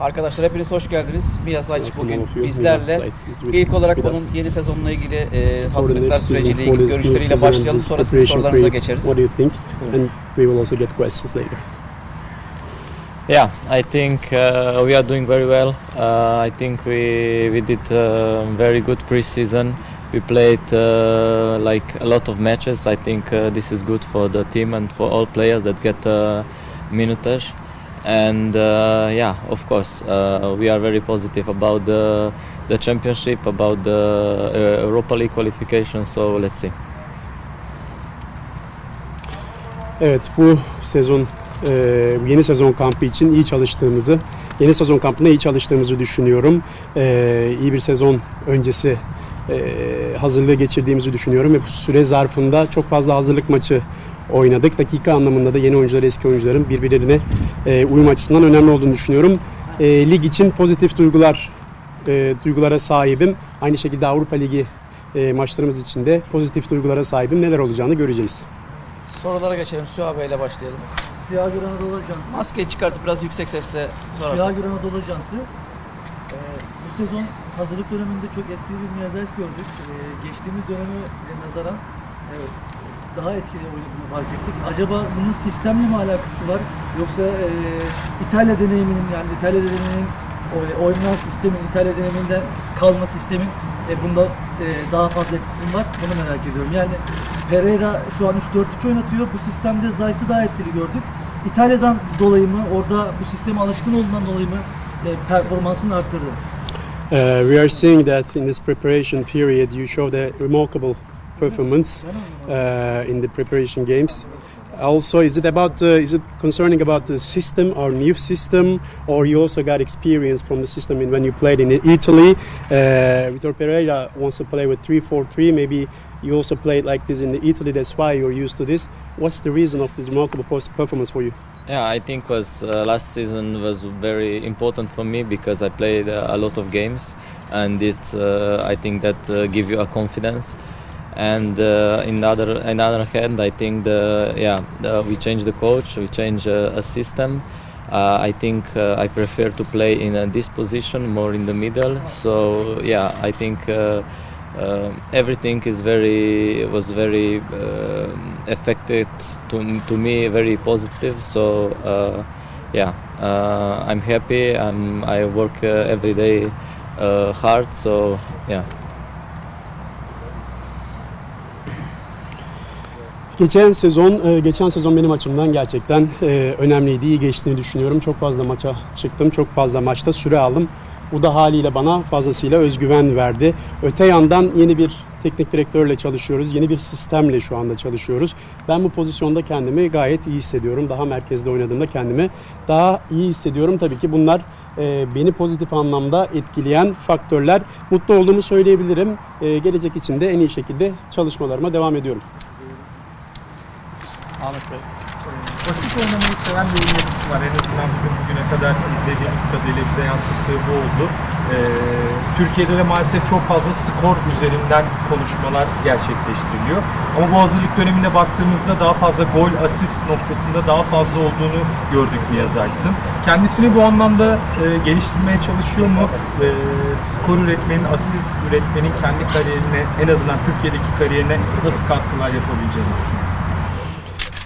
Arkadaşlar hepiniz hoş geldiniz. Miyasaç bugün bizlerle. İlk olarak bunun yeni sezonla ilgili e, hazırlıklar süreciyle ilgili görüşleriyle başlayalım. Sonra sizin sorularınıza geçeriz. What do you think? And we will also get questions later. Yeah, I think uh, we are doing very well. Uh, I think we we did a very good preseason. We played uh, like a lot of matches. I think uh, this is good for the team and for all players that get uh, minutage and uh, yeah of course uh, we are very positive about the the championship about the uh, Europa League qualification so let's see. Evet bu sezon e, yeni sezon kampı için iyi çalıştığımızı yeni sezon kampına iyi çalıştığımızı düşünüyorum. E, iyi bir sezon öncesi e, hazırlığı geçirdiğimizi düşünüyorum ve bu süre zarfında çok fazla hazırlık maçı oynadık. Dakika anlamında da yeni oyuncular eski oyuncuların birbirlerine e, uyum açısından önemli olduğunu düşünüyorum. E, lig için pozitif duygular e, duygulara sahibim. Aynı şekilde Avrupa Ligi e, maçlarımız için de pozitif duygulara sahibim. Neler olacağını göreceğiz. Sorulara geçelim. Süha Bey'le başlayalım. Süha Gür Anadolu Ajansı. Maskeyi çıkartıp biraz yüksek sesle sorarsan. Süha Gür Anadolu Ajansı. E, bu sezon hazırlık döneminde çok etkili bir Miyazes gördük. E, geçtiğimiz döneme nazaran evet, daha etkili oynadığını fark ettik. Acaba bunun sistemle mi alakası var? Yoksa e, İtalya deneyiminin yani İtalya deneyiminin e, oynanan sistemin, İtalya deneyiminden kalma sistemin e, bunda e, daha fazla etkisi var. Bunu merak ediyorum. Yani Pereira şu an 3-4-3 oynatıyor. Bu sistemde Zayt'sı daha etkili gördük. İtalya'dan dolayı mı, orada bu sisteme alışkın olduğundan dolayı mı e, performansını arttırdı? Uh, we are seeing that in this preparation period you showed a remarkable performance uh, in the preparation games. Also is it about uh, is it concerning about the system or new system or you also got experience from the system in when you played in italy? Uh, vitor pereira wants to play with 3-4-3 maybe you also played like this in italy that's why you're used to this. What's the reason of this remarkable performance for you? Yeah i think was uh, last season was very important for me because i played uh, a lot of games. And it's uh, i think that give you a confidence and uh, in other in other hand i think the yeah the, we change the coach we change uh, a system. Uh, i think uh, i prefer to play in uh, this position more in the middle. So yeah i think uh, everything is very was very affected to, to me very positive. So yeah i'm happy. I'm, i work every day hard. So yeah. Geçen sezon e, geçen sezon benim açımdan gerçekten e, önemliydi. İyi geçtiğini düşünüyorum. Çok fazla maça çıktım. Çok fazla maçta süre aldım. Bu da haliyle bana fazlasıyla özgüven verdi. Öte yandan yeni bir teknik direktörle çalışıyoruz. Yeni bir sistemle şu anda çalışıyoruz. Ben bu pozisyonda kendimi gayet iyi hissediyorum. Daha merkezde oynadığımda kendimi daha iyi hissediyorum. Tabii ki bunlar e, beni pozitif anlamda etkileyen faktörler. Mutlu olduğumu söyleyebilirim. Gelecek için de en iyi şekilde çalışmalarıma devam ediyorum. Ahmet Bey. Basit oynamayı seven bir oyuncusu var. En azından bizim bugüne kadar izlediğimiz kadarıyla bize yansıttığı bu oldu. Ee, Türkiye'de de maalesef çok fazla skor üzerinden konuşmalar gerçekleştiriliyor. Ama bu hazırlık dönemine baktığımızda daha fazla gol asist noktasında daha fazla olduğunu gördük Niyaz Aysın. Kendisini bu anlamda e, geliştirmeye çalışıyor mu? E, skor üretmenin, asist üretmenin kendi kariyerine en azından Türkiye'deki kariyerine nasıl katkılar yapabileceğini düşünüyorum.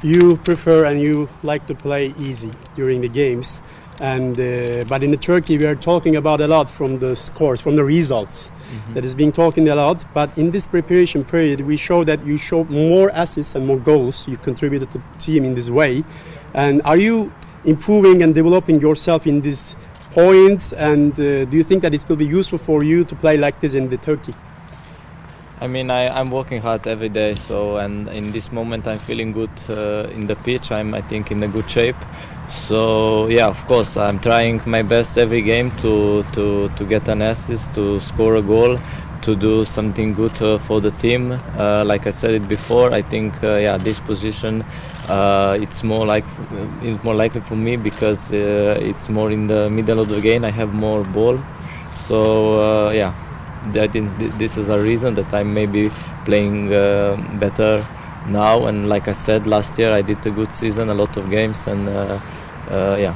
you prefer and you like to play easy during the games. And uh, but in the Turkey, we are talking about a lot from the scores, from the results mm-hmm. that is being talking a lot. But in this preparation period, we show that you show more assists and more goals. You contributed to the team in this way. And are you improving and developing yourself in these points? And uh, do you think that it will be useful for you to play like this in the Turkey? I mean, I, I'm working hard every day. So, and in this moment, I'm feeling good uh, in the pitch. I'm, I think, in a good shape. So, yeah, of course, I'm trying my best every game to to to get an assist, to score a goal, to do something good uh, for the team. Uh, like I said it before, I think uh, yeah, this position uh, it's more like uh, it's more likely for me because uh, it's more in the middle of the game. I have more ball, so yeah. that is this is a reason that I may be playing uh, better now. And like I said last year, I did a good season, a lot of games, and uh, uh, yeah.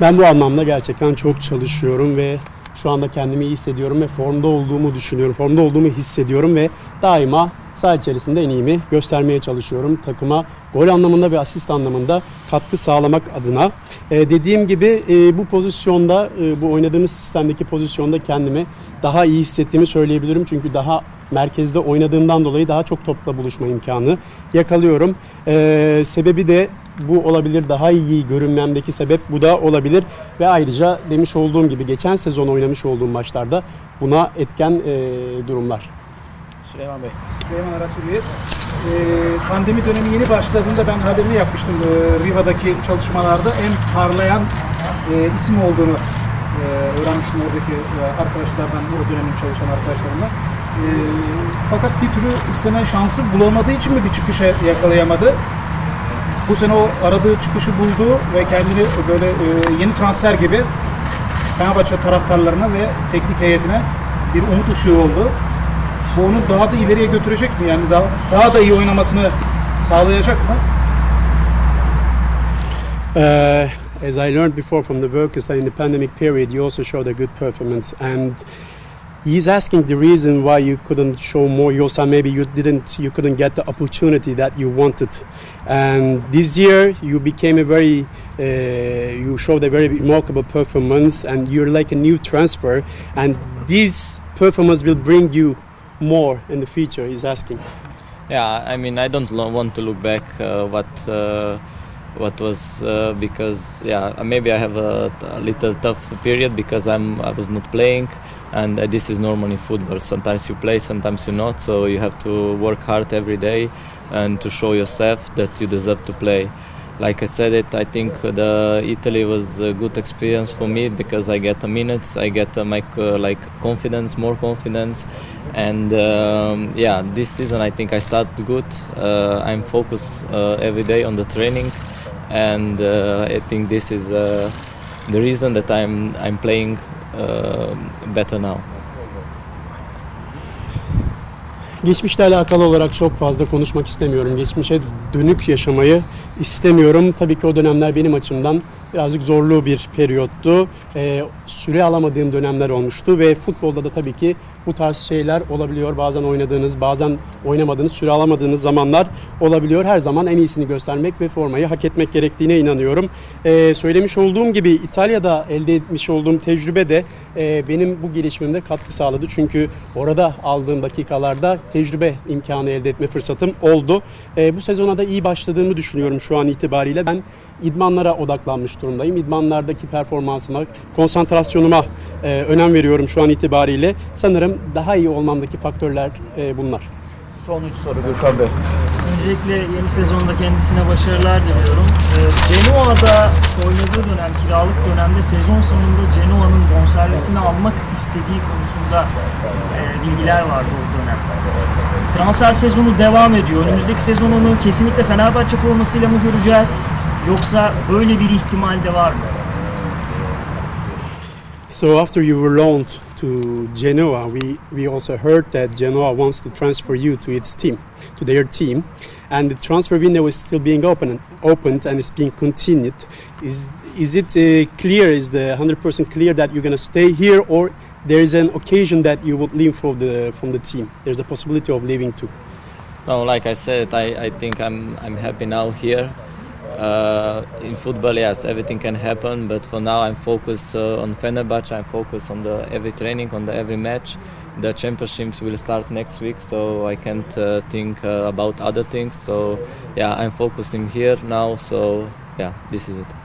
Ben bu anlamda gerçekten çok çalışıyorum ve şu anda kendimi iyi hissediyorum ve formda olduğumu düşünüyorum. Formda olduğumu hissediyorum ve daima saha içerisinde en iyimi göstermeye çalışıyorum. Takıma gol anlamında ve asist anlamında katkı sağlamak adına. Ee, dediğim gibi e, bu pozisyonda, e, bu oynadığımız sistemdeki pozisyonda kendimi daha iyi hissettiğimi söyleyebilirim. Çünkü daha merkezde oynadığımdan dolayı daha çok topla buluşma imkanı yakalıyorum. Ee, sebebi de bu olabilir. Daha iyi görünmemdeki sebep bu da olabilir. Ve ayrıca demiş olduğum gibi geçen sezon oynamış olduğum maçlarda buna etken e, durumlar. Süleyman Bey. Süleyman Araçlı'yız. Ee, pandemi dönemi yeni başladığında ben haberini yapmıştım e, Riva'daki çalışmalarda en parlayan e, isim olduğunu e, öğrenmiştim oradaki e, arkadaşlardan, o dönemin çalışan arkadaşlarımla. E, fakat bir türlü istenen şansı bulamadığı için mi bir çıkışa yakalayamadı? Bu sene o aradığı çıkışı buldu ve kendini böyle e, yeni transfer gibi Fenerbahçe taraftarlarına ve teknik heyetine bir umut ışığı oldu. Bu onu daha da ileriye götürecek mi? Yani daha, daha da iyi oynamasını sağlayacak mı? Uh, as I learned before from the workers that in the pandemic period you also showed a good performance and he's asking the reason why you couldn't show more yourself maybe you didn't you couldn't get the opportunity that you wanted and this year you became a very uh, you showed a very remarkable performance and you're like a new transfer and this performance will bring you more in the future he's asking Yeah, I mean, I don't want to look back uh, what uh, what was uh, because yeah, maybe I have a, a little tough period because I'm I was not playing, and uh, this is normal in football. Sometimes you play, sometimes you not. So you have to work hard every day and to show yourself that you deserve to play. Like I said it, I think the Italy was a good experience for me because I get the minutes, I get uh, my like confidence, more confidence, and um, yeah, this season I think I started good. Uh, I'm focused uh, every day on the training, and uh, I think this is uh, the reason that I'm I'm playing uh, better now. Geçmişle alakalı olarak çok fazla konuşmak istemiyorum. Geçmişe dönük yaşamayı istemiyorum. Tabii ki o dönemler benim açımdan birazcık zorlu bir periyottu. Ee, süre alamadığım dönemler olmuştu ve futbolda da tabii ki bu tarz şeyler olabiliyor. Bazen oynadığınız, bazen oynamadığınız, süre alamadığınız zamanlar olabiliyor. Her zaman en iyisini göstermek ve formayı hak etmek gerektiğine inanıyorum. Ee, söylemiş olduğum gibi İtalya'da elde etmiş olduğum tecrübe de e, benim bu gelişimimde katkı sağladı. Çünkü orada aldığım dakikalarda tecrübe imkanı elde etme fırsatım oldu. E, bu sezona da iyi başladığımı düşünüyorum şu an itibariyle. Ben idmanlara odaklanmış durumdayım. İdmanlardaki performansıma, konsantrasyonuma e, önem veriyorum şu an itibariyle. Sanırım daha iyi olmamdaki faktörler e, bunlar. Son üç soru Gürkan Bey. Öncelikle yeni sezonda kendisine başarılar diliyorum. Ee, Genoa'da oynadığı dönem, kiralık dönemde sezon sonunda Genoa'nın bonservisini almak istediği konusunda e, bilgiler vardı o dönem. Transfer sezonu devam ediyor. Önümüzdeki sezon onu kesinlikle Fenerbahçe formasıyla mı göreceğiz? Yoksa böyle bir ihtimal de var mı? So after you were loaned to Genoa, we, we also heard that Genoa wants to transfer you to its team, to their team, and the transfer window is still being open, opened and it's being continued. Is is it uh, clear? Is the hundred percent clear that you're going to stay here, or there is an occasion that you would leave from the from the team? There's a possibility of leaving too. No, like I said, I, I think I'm I'm happy now here. Uh, in football, yes, everything can happen, but for now I'm focused uh, on Fenerbahce. I'm focused on the every training, on the every match. The championships will start next week, so I can't uh, think uh, about other things. So yeah, I'm focusing here now. So yeah, this is it.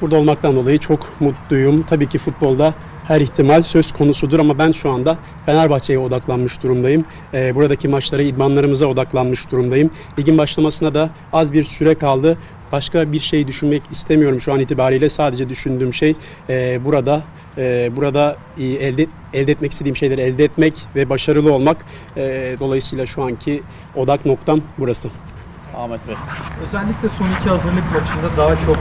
Burada olmaktan dolayı çok mutluyum. Tabii ki futbolda her ihtimal söz konusudur ama ben şu anda Fenerbahçe'ye odaklanmış durumdayım. Ee, buradaki maçlara, idmanlarımıza odaklanmış durumdayım. Ligin başlamasına da az bir süre kaldı. Başka bir şey düşünmek istemiyorum şu an itibariyle. Sadece düşündüğüm şey e, burada e, burada e, elde elde etmek istediğim şeyleri elde etmek ve başarılı olmak. E, dolayısıyla şu anki odak noktam burası. Ahmet Bey. Özellikle son iki hazırlık maçında daha çok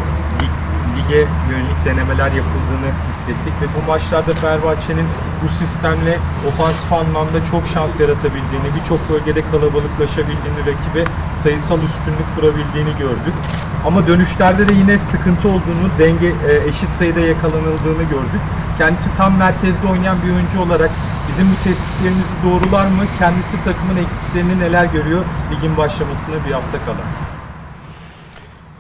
lige yönelik denemeler yapıldığını hissettik ve bu maçlarda Fenerbahçe'nin bu sistemle ofansif anlamda çok şans yaratabildiğini, birçok bölgede kalabalıklaşabildiğini, rakibe sayısal üstünlük kurabildiğini gördük. Ama dönüşlerde de yine sıkıntı olduğunu, denge e, eşit sayıda yakalanıldığını gördük. Kendisi tam merkezde oynayan bir oyuncu olarak bizim bu tespitlerimizi doğrular mı? Kendisi takımın eksiklerini neler görüyor ligin başlamasına bir hafta kala?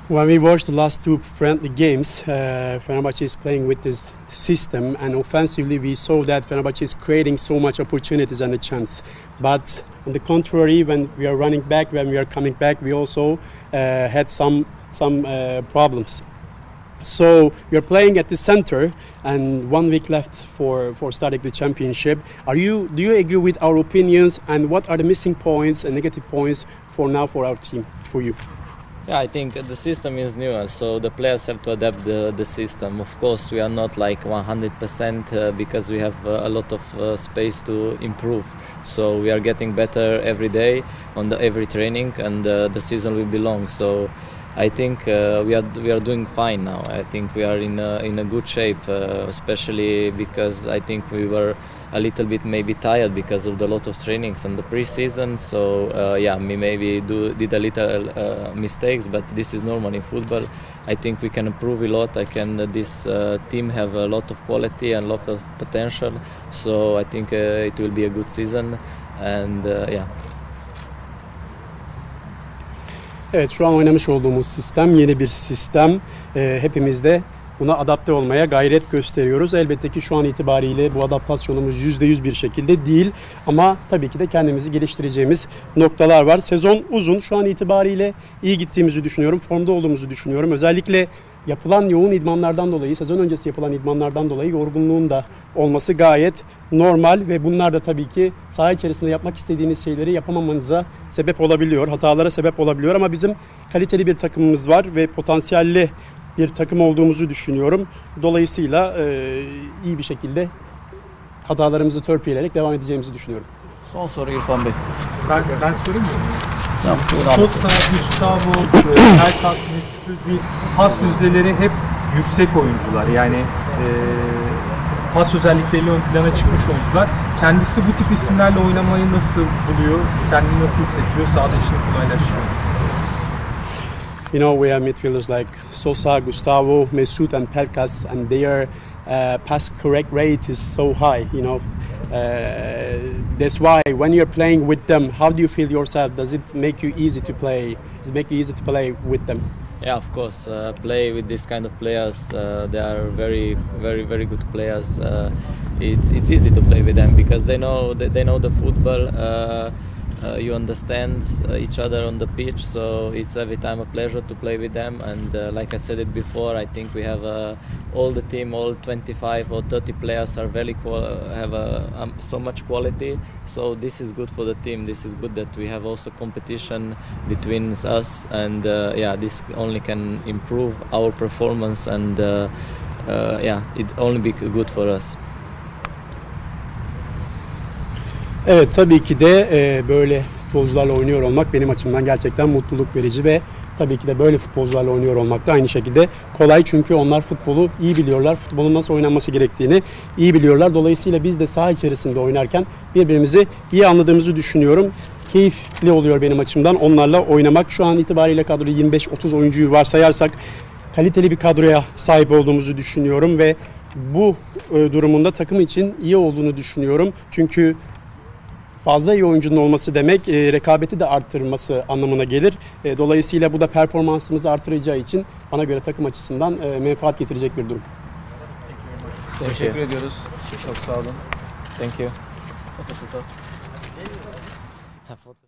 When we watched the last two friendly games, uh, Fenerbahce is playing with this system, and offensively we saw that Fenerbahce is creating so much opportunities and a chance. But on the contrary, when we are running back, when we are coming back, we also uh, had some some uh, problems. So you're playing at the center, and one week left for, for starting the championship. Are you do you agree with our opinions, and what are the missing points and negative points for now for our team for you? Yeah, I think the system is new, so the players have to adapt the, the system. Of course, we are not like 100% uh, because we have uh, a lot of uh, space to improve. So we are getting better every day on the every training, and uh, the season will be long. So I think uh, we are we are doing fine now. I think we are in a, in a good shape, uh, especially because I think we were a little bit maybe tired because of the lot of trainings and the preseason. So uh, yeah, we maybe do did a little uh, mistakes, but this is normal in football. I think we can improve a lot. I can this uh, team have a lot of quality and lot of potential. So I think uh, it will be a good season, and uh, yeah. Evet şu an oynamış olduğumuz sistem yeni bir sistem. Ee, hepimiz de buna adapte olmaya gayret gösteriyoruz. Elbette ki şu an itibariyle bu adaptasyonumuz %100 bir şekilde değil. Ama tabii ki de kendimizi geliştireceğimiz noktalar var. Sezon uzun. Şu an itibariyle iyi gittiğimizi düşünüyorum. Formda olduğumuzu düşünüyorum. Özellikle yapılan yoğun idmanlardan dolayı, sezon öncesi yapılan idmanlardan dolayı yorgunluğun da olması gayet normal ve bunlar da tabii ki saha içerisinde yapmak istediğiniz şeyleri yapamamanıza sebep olabiliyor, hatalara sebep olabiliyor ama bizim kaliteli bir takımımız var ve potansiyelli bir takım olduğumuzu düşünüyorum. Dolayısıyla e, iyi bir şekilde hatalarımızı törpüleyerek devam edeceğimizi düşünüyorum. Son soru İrfan Bey. Ben, ben sorayım mı? Tamam. Sosa, Gustavo, Özil pas yüzdeleri hep yüksek oyuncular. Yani e, pas özellikleriyle ön plana çıkmış oyuncular. Kendisi bu tip isimlerle oynamayı nasıl buluyor? Kendini nasıl hissediyor? Sahada işini kolaylaştırıyor. You know, we have midfielders like Sosa, Gustavo, Mesut, and Pelkas, and their uh, pass correct rate is so high. You know, uh, that's why when you're playing with them, how do you feel yourself? Does it make you easy to play? Does it make you easy to play with them? Yeah, of course. Uh, play with this kind of players. Uh, they are very, very, very good players. Uh, it's it's easy to play with them because they know they, they know the football. Uh, you understand uh, each other on the pitch, so it's every time a pleasure to play with them. And uh, like I said it before, I think we have uh, all the team, all 25 or 30 players are very have um, so much quality. So this is good for the team. This is good that we have also competition between us, and uh, yeah, this only can improve our performance, and uh, yeah, it only be good for us. Evet tabii ki de e, böyle futbolcularla oynuyor olmak benim açımdan gerçekten mutluluk verici ve tabii ki de böyle futbolcularla oynuyor olmak da aynı şekilde kolay çünkü onlar futbolu iyi biliyorlar. Futbolun nasıl oynanması gerektiğini iyi biliyorlar. Dolayısıyla biz de saha içerisinde oynarken birbirimizi iyi anladığımızı düşünüyorum. Keyifli oluyor benim açımdan onlarla oynamak. Şu an itibariyle kadroda 25-30 oyuncuyu varsayarsak kaliteli bir kadroya sahip olduğumuzu düşünüyorum ve bu e, durumunda takım için iyi olduğunu düşünüyorum. Çünkü fazla iyi oyuncunun olması demek e, rekabeti de arttırması anlamına gelir. E, dolayısıyla bu da performansımızı artıracağı için bana göre takım açısından e, menfaat getirecek bir durum. Teşekkür ediyoruz. Çok sağ olun. Thank you. Have fun.